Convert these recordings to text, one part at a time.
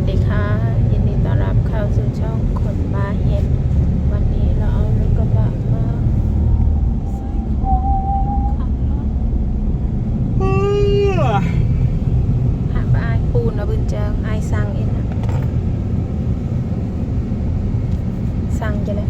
สดีค่ะ ยินดีต้อนรับเข้าสู่ช่องคนบาเห็ดวันนี้เราเอารถกระบะมาใส่ของขับรถหากอายปูนเอาบุญเจิไอสั่งเองนะสั่งจะเลย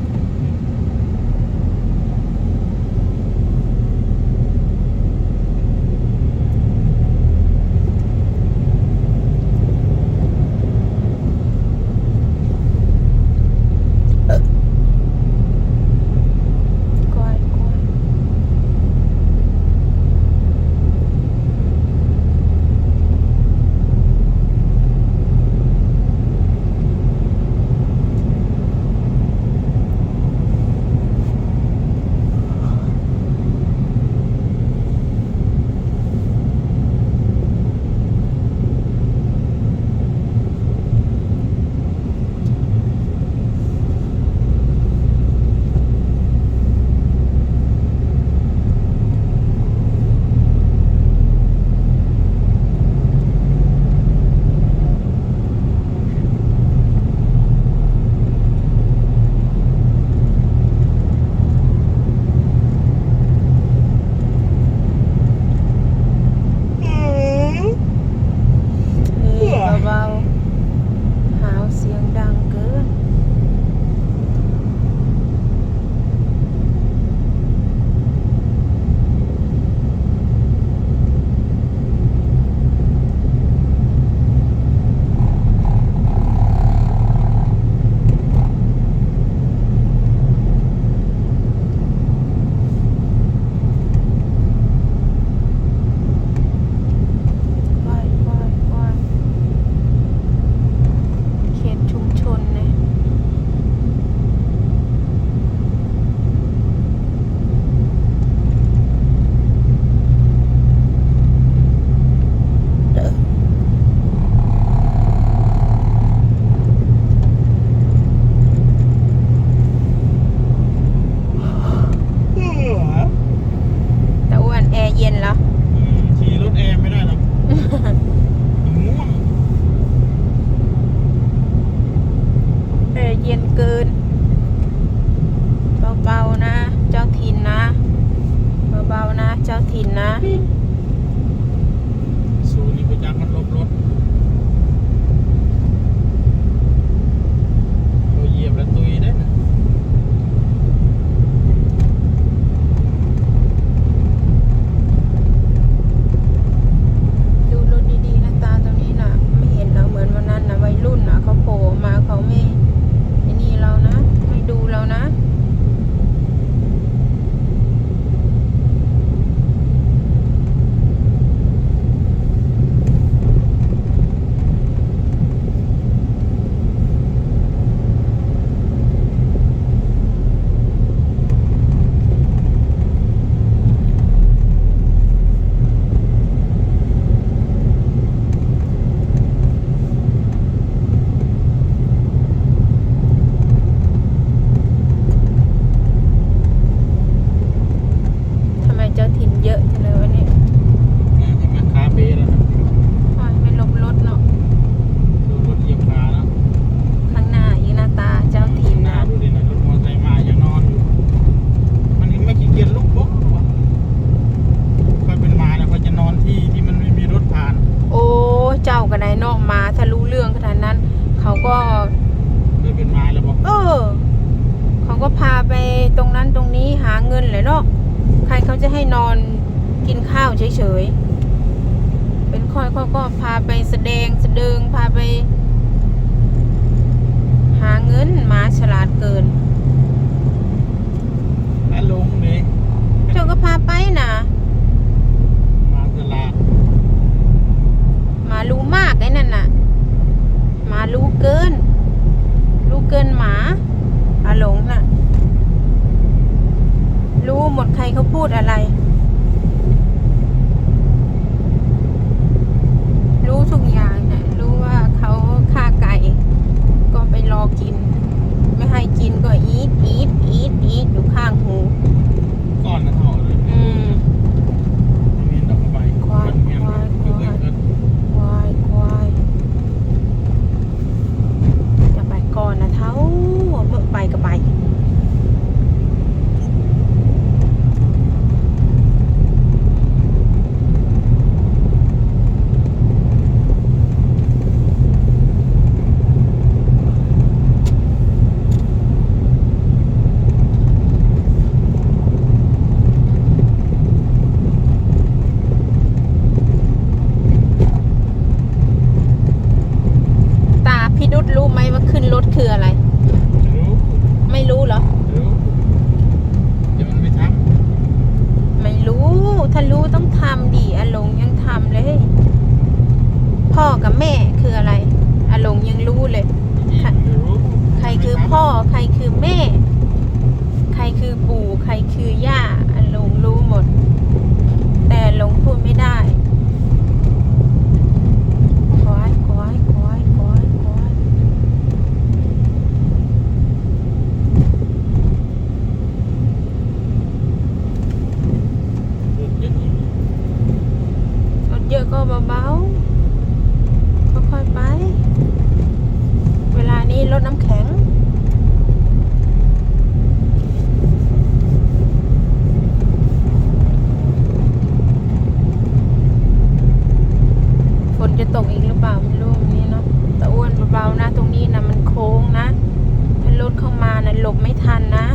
ให้นอนกินข้าวเฉยๆ เป็นค่อยๆก็พาไปแสดงแสดงพาไป หาเงินมาฉลาดเกิน หมดใครเขาพูดอะไร ถ้ารู้ต้องทำดิอาหลงยังทำเลย พ่อกับแม่คืออะไรอาหลงยังรู้เลยำอีกไม่รู้ใครคือพ่อ ใครคือแม่ ใครคือปู่ ใครคือย่าอาหลงรู้หมด แต่หลงพูดไม่ได้ขอให้ขอให้ขอให้ขอให้ขอให้ รถเยอะอยู่ รถเยอะ ก็เบาๆค่อยๆไป เวลานี้รถน้ำแข็งฝนจะตกอีกหรือเปล่าไม่รู้วันนี้เนาะแต่อ้วนเบาๆนะตรงนี้นะมันโค้งนะถ้ารถเข้ามานะหลบไม่ทันนะ